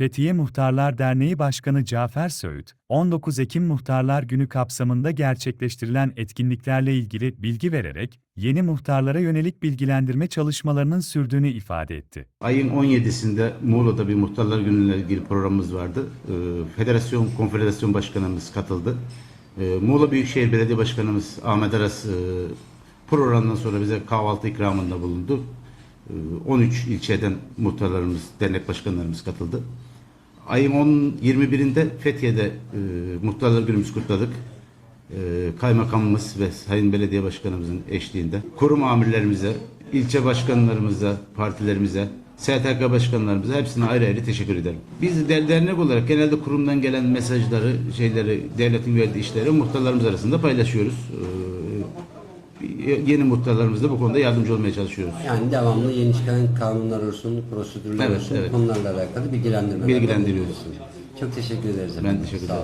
Fethiye Muhtarlar Derneği Başkanı Cafer Söğüt, 19 Ekim Muhtarlar Günü kapsamında gerçekleştirilen etkinliklerle ilgili bilgi vererek, yeni muhtarlara yönelik bilgilendirme çalışmalarının sürdüğünü ifade etti. Ayın 17'sinde Muğla'da bir muhtarlar günüyle ilgili programımız vardı. Ee, Federasyon, konfederasyon başkanımız katıldı. Ee, Muğla Büyükşehir Belediye Başkanımız Ahmet Aras e, programdan sonra bize kahvaltı ikramında bulundu. Ee, 13 ilçeden muhtarlarımız, dernek başkanlarımız katıldı. Ayın 10, 21'inde Fethiye'de e, muhtarlar günümüzü kutladık. Ee, kaymakamımız ve sayın belediye başkanımızın eşliğinde kurum amirlerimize, ilçe başkanlarımıza, partilerimize, STK başkanlarımıza hepsine ayrı ayrı teşekkür ederim. Biz de- dernek olarak genelde kurumdan gelen mesajları, şeyleri, devletin verdiği işleri muhtarlarımız arasında paylaşıyoruz. Ee, yeni muhtarlarımız da bu konuda yardımcı olmaya çalışıyoruz. Yani devamlı yeni çıkan kanunlar olsun, prosedürler Evet, olsun, evet. konularla alakalı bilgilendirmeler. Bilgilendiriyoruz. Çok teşekkür ederiz efendim. Ben teşekkür ederim.